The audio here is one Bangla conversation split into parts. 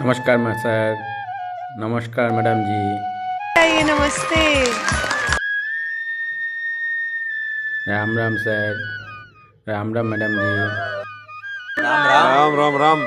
नमस्कार मैं सर नमस्कार मैडम जी आइए नमस्ते राम राम सर राम राम मैडम जी राम राम राम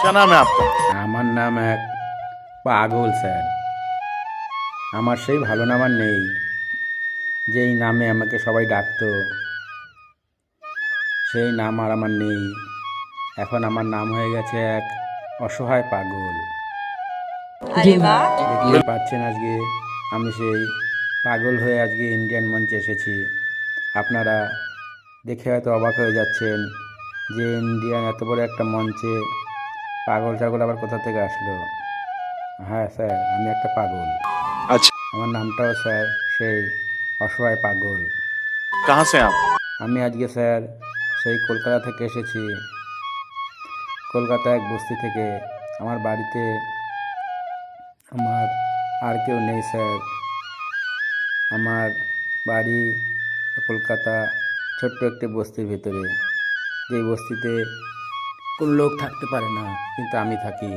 क्या नाम है आपका আমার নাম এক পাগল স্যার আমার সেই ভালো নাম আর নেই যেই নামে আমাকে সবাই ডাকতো সেই নাম আর আমার নেই এখন আমার নাম হয়ে গেছে এক অসহায় পাগল। পাচ্ছেন আজকে আমি সেই পাগল হয়ে আজকে ইন্ডিয়ান মঞ্চে এসেছি। আপনারা দেখে হয়তো অবাক হয়ে যাচ্ছেন যে ইন্ডিয়ান এত বড় একটা মঞ্চে পাগল ছাগল আবার কোথা থেকে আসলো? হ্যাঁ স্যার আমি একটা পাগল। আচ্ছা। আমার নামটাও স্যার সেই অসহায় পাগল। কাহা আমি আজকে স্যার সেই কলকাতা থেকে এসেছি। কলকাতা এক বস্তি থেকে আমার বাড়িতে আমার আর কেউ নেই স্যার। আমার বাড়ি কলকাতা ছোট্ট একটি বস্তির ভিতরে। যে বস্তিতে কোনো লোক থাকতে পারে না কিন্তু আমি থাকি।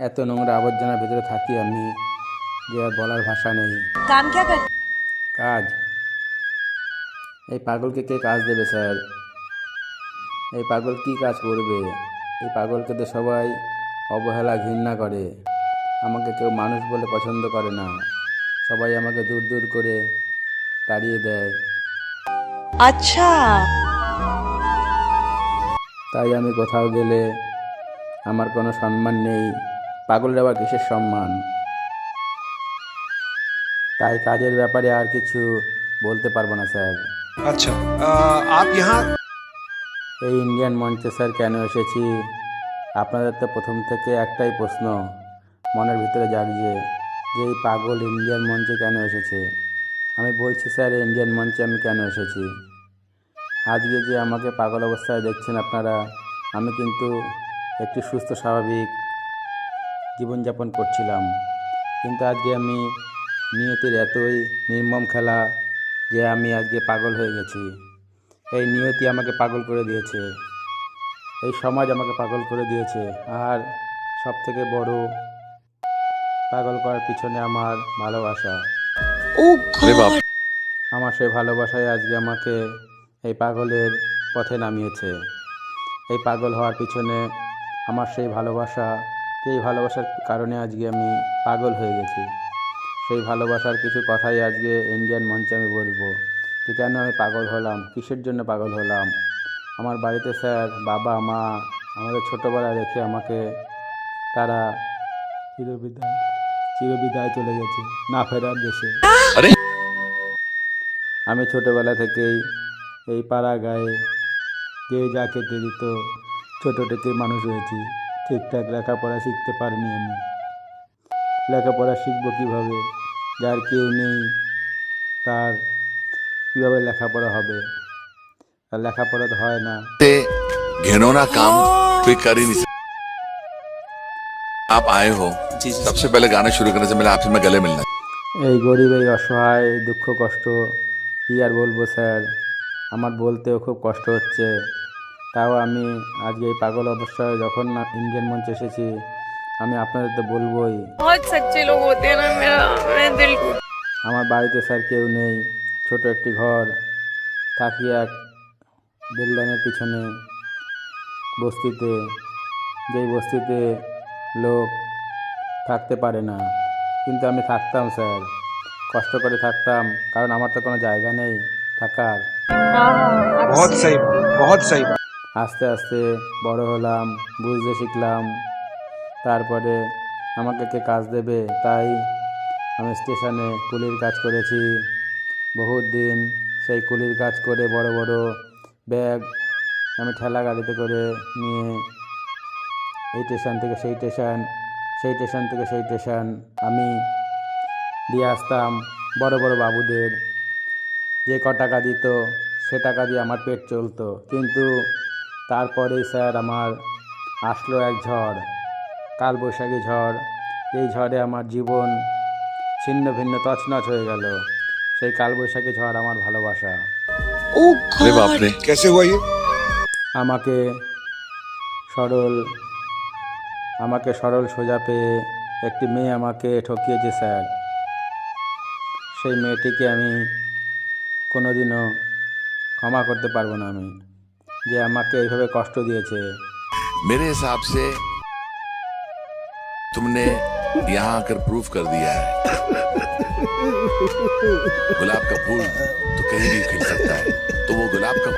এত নোংরা আবর্জনার ভিতরে থাকি আমি যে আর বলার ভাষা নেই। কাজ। এই পাগলকে কে কাজ দেবে স্যার? এই পাগল কি কাজ করবে? এই পাগলকে তো সবাই অবহেলা ঘৃণা করে। আমাকে কেউ মানুষ বলে পছন্দ করে না। সবাই আমাকে দূর দূর করে তাড়িয়ে দেয়। আচ্ছা। তাই আমি কোথাও গেলে আমার কোনো সম্মান নেই। পাগলের আবার কিসের সম্মান? তাই কাজের ব্যাপারে আর কিছু বলতে পারব না স্যার। আচ্ছা আপ ইহা এই ইন্ডিয়ান মঞ্চে স্যার কেন এসেছি? আপনাদের তো প্রথম থেকে একটাই প্রশ্ন। মনের ভিতরে জাগছে যে এই পাগল ইন্ডিয়ান মঞ্চে কেন এসেছে? আমি বলছি, স্যার ইন্ডিয়ান মঞ্চে আমি কেন এসেছি? আজকে যে আমাকে পাগল অবস্থায় দেখছেন আপনারা, আমি কিন্তু একটি সুস্থ, স্বাভাবিক জীবনযাপন করছিলাম। কিন্তু আজকে আমি নিয়তির এতই নির্মম খেলা যে আমি আজকে পাগল হয়ে গেছি। এই নিয়তি আমাকে পাগল করে দিয়েছে। এই সমাজ আমাকে পাগল করে দিয়েছে। আর সব থেকে বড় পাগল করার পিছনে আমার ভালোবাসা। আমার সেই ভালোবাসায় আজকে আমাকে এই পাগলের পথে নামিয়েছে। এই পাগল হওয়ার পিছনে আমার সেই ভালোবাসা সেই ভালোবাসার কারণে আজকে আমি পাগল হয়ে গেছি। সেই ভালোবাসার কিছু কথাই আজকে ইন্ডিয়ান মঞ্চে আমি বলব। যে কেন আমি পাগল হলাম? কিসের জন্য পাগল হলাম? আমার বাড়িতে স্যার বাবা মা আমাদের ছোটোবেলায় রেখে আমাকে তারা চিরবিদায় চিরবিদায় চলে গেছে না ফেরার দেশে। আমি ছোটোবেলা থেকেই এই পাড়া গায়ে যে যা কেটে দিত ছোটো থেকে মানুষ হয়েছি ঠিকঠাক লেখাপড়া শিখতে পারিনি আমি। লেখাপড়া শিখব কীভাবে? যার কেউ নেই তার কীভাবে লেখাপড়া হবে আর লেখাপড়া তো হয় না से घिनौना काम कोई कर ही नहीं सकता आप आए हो सबसे पहले गाना शुरू करने से पहले आपसे मैं गले मिलना এই গরিব এই অসহায় দুঃখ কষ্ট কী আর বলবো স্যার আমার বলতেও খুব কষ্ট হচ্ছে তাও আমি আজকে এই পাগল অবস্থায় যখন না ইন্ডিয়ান মঞ্চে এসেছি আমি আপনাদের তো বলবোই बहुत सच्चे लोग होते हैं ना मेरा मैं दिल আমার বাড়িতে স্যার কেউ নেই ছোট একটি ঘর থাকি এক বিল্ডিংয়ের পিছনে বস্তিতে যেই বস্তিতে লোক থাকতে পারে না। কিন্তু আমি থাকতাম স্যার। কষ্ট করে থাকতাম কারণ আমার তো কোনো জায়গা নেই থাকার। আস্তে আস্তে বড় হলাম বুঝতে শিখলাম। তারপরে আমাকে কে কাজ দেবে? তাই আমি স্টেশনে কুলির কাজ করেছি। বহুত দিন সেই কুলির কাজ করে বড় বড় ব্যাগ আমি ঠেলা গাড়িতে করে নিয়ে এই স্টেশন থেকে সেই স্টেশন সেই স্টেশন থেকে সেই স্টেশন আমি দিয়ে আসতাম বড় বড় বাবুদের। যে ক টাকা দিত সে টাকা দিয়ে আমার পেট চলতো। কিন্তু তারপরেই স্যার আমার আসলো এক ঝড়, কালবৈশাখী ঝড়। এই ঝড়ে আমার জীবন ছিন্ন ভিন্ন তছনছ হয়ে গেল। সেই কালবৈশাখী ঝড় আমার ভালোবাসা। আমাকে সরল আমাকে সরল সোজা পেয়ে একটি মেয়ে আমাকে ঠকিয়েছে স্যার। সেই মেয়েটিকে আমি কোনোদিনও ক্ষমা করতে পারব না আমি যে আমাকে এইভাবে কষ্ট দিয়েছে। মেরে হিসাব সে यहाँ आकर प्रूफ कर दिया है गुलाब का फूल तो कहीं भी खिल सकता है तो वो गुलाब का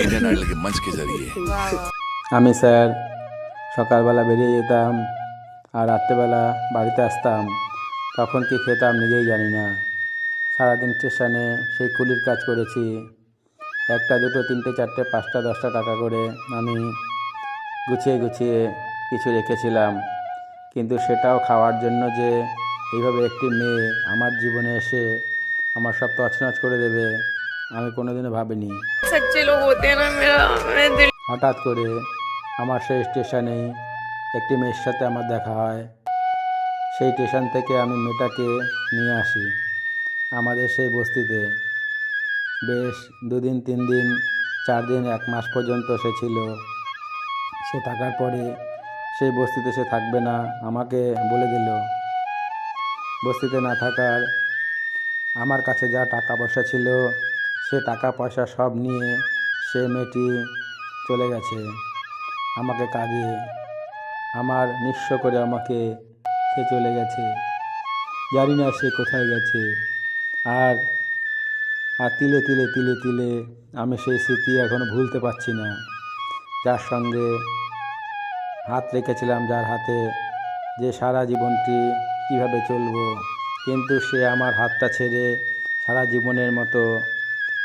इंडियन आइडल के मंच के जरिए আমি স্যার সকালবেলা বেরিয়ে যেতাম আর রাত্রেবেলা বাড়িতে আসতাম তখন কি খেতাম নিজেই জানি না সারাদিন স্টেশনে সেই কুলির কাজ করেছি একটা দুটো তিনটে চারটে পাঁচটা দশটা টাকা করে আমি গুছিয়ে গুছিয়ে কিছু রেখেছিলাম কিন্তু সেটাও খাওয়ার জন্য যে এইভাবে একটি মেয়ে আমার জীবনে এসে আমার সব তছনাচ করে দেবে আমি কোনোদিনও ভাবিনি। হঠাৎ করে আমার সেই স্টেশনেই একটি মেয়ের সাথে আমার দেখা হয়। সেই স্টেশন থেকে আমি মেয়েটাকে নিয়ে আসি আমাদের সেই বস্তিতে। বেশ দুদিন তিন দিন চার দিন এক মাস পর্যন্ত সে ছিল। সে থাকার পরে সেই বস্তিতে সে থাকবে না, আমাকে বলে দিল। বস্তিতে না থাকার আমার কাছে যা টাকা পয়সা ছিল, সে টাকা পয়সা সব নিয়ে সে মেয়েটি চলে গেছে। আমাকে কাঁদিয়ে আমার নিঃস্ব করে আমাকে সে চলে গেছে। জানি না সে কোথায় গেছে। আর আর তিলে তিলে তিলে তিলে আমি সেই স্মৃতি এখনও ভুলতে পারছি না। যার সঙ্গে হাত রেখেছিলাম যার হাতে যে সারা জীবনটি কীভাবে চলবো। কিন্তু সে আমার হাতটা ছেড়ে সারা জীবনের মতো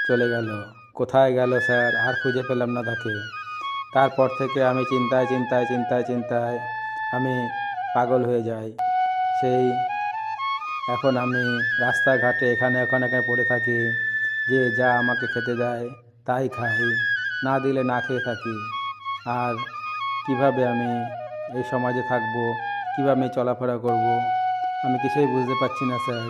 চলে গেল। কোথায় গেল স্যার? আর খুঁজে পেলাম না তাকে। তারপর থেকে আমি চিন্তায় চিন্তায় চিন্তায় চিন্তায় আমি পাগল হয়ে যাই। সেই এখন আমি রাস্তাঘাটে এখানে, ওখানে পড়ে থাকি। যে যা আমাকে খেতে দেয় তাই খাই। না দিলে না খেয়ে থাকি। আর কীভাবে আমি এই সমাজে থাকব? কীভাবে আমি চলাফেরা করব? আমি কিছুই বুঝতে পারছি না স্যার।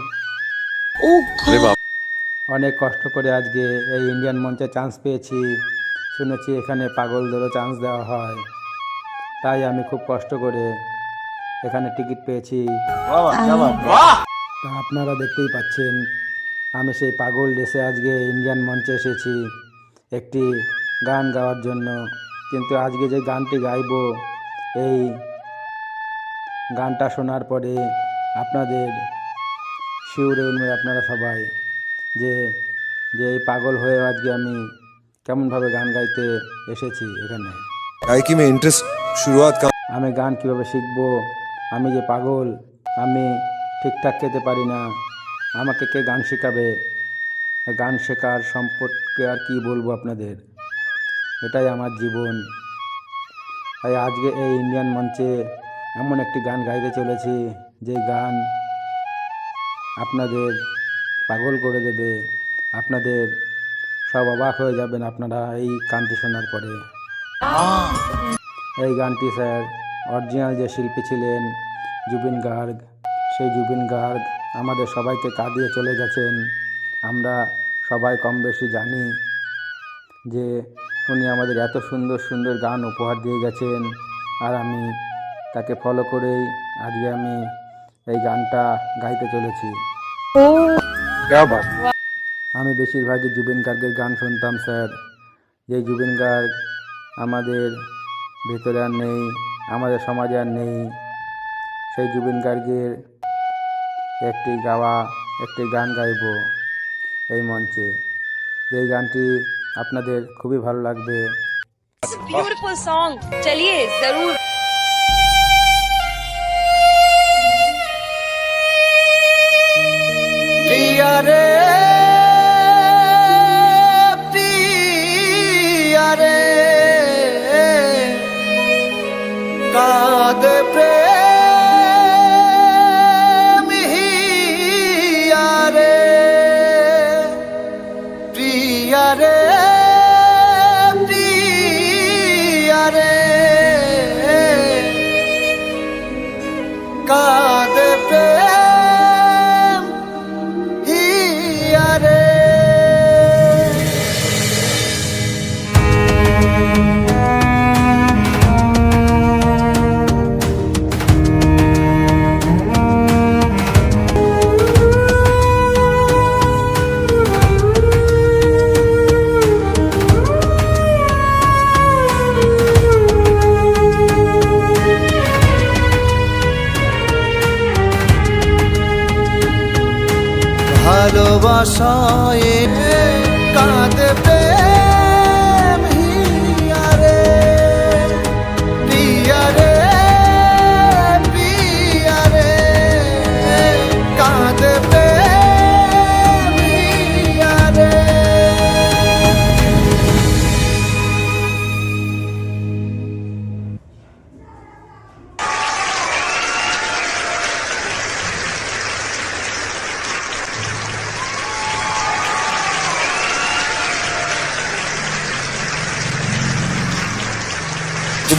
অনেক কষ্ট করে আজকে এই ইন্ডিয়ান মঞ্চে চান্স পেয়েছি। শুনেছি এখানে পাগল ধরে চান্স দেওয়া হয়। তাই আমি খুব কষ্ট করে এখানে টিকিট পেয়েছি। তা আপনারা দেখতেই পাচ্ছেন আমি সেই পাগল ড্রেসে আজকে ইন্ডিয়ান মঞ্চে এসেছি। একটি গান গাওয়ার জন্য। কিন্তু আজকে যে গানটি গাইব এই গানটা শোনার পরে আপনাদের শিউরে উন্মে আপনারা সবাই যে যে এই পাগল হয়ে আজকে আমি কেমনভাবে গান গাইতে এসেছি এখানে। আমি গান কীভাবে শিখব? আমি যে পাগল আমি ঠিকঠাক খেতে পারি না। আমাকে কে গান শেখাবে? গান শেখার সম্পর্কে আর কি বলব আপনাদের? এটাই আমার জীবন। তাই আজকে এই ইন্ডিয়ান মঞ্চে এমন একটি গান গাইতে চলেছি, যে গান আপনাদের পাগল করে দেবে। আপনাদের সব অবাক হয়ে যাবেন আপনারা এই গানটি শোনার পরে। এই গানটি স্যার অরিজিনাল যে শিল্পী ছিলেন জুবিন গার্গ, সেই জুবিন গার্গ আমাদের সবাইকে কাঁদিয়ে চলে গেছেন। আমরা সবাই কম বেশি জানি যে উনি আমাদের এত সুন্দর সুন্দর গান উপহার দিয়ে গেছেন। আর আমি তাকে ফলো করেই আজকে আমি এই গানটা গাইতে চলেছি। আমি বেশিরভাগই জুবিন গার্গের গান শুনতাম, স্যার। যে জুবিন গার্গ আমাদের ভেতরে আর নেই, আমাদের সমাজে আর নেই, সেই জুবিন গার্গের একটি গাওয়া, একটি গান গাইব এই মঞ্চে। যেই গানটি अपन खूब ही भलो लगे चलिए ज़रूर। प्रिया Oh.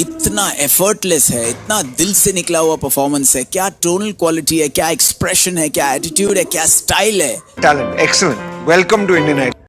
इतना एफर्टलेस है, इतना दिल से निकला हुआ परफॉर्मेंस है। क्या टोनल क्वालिटी है, क्या एक्सप्रेशन है, क्या एटीट्यूड है, क्या स्टाइल है? Talent excellent welcome to Indian Idol.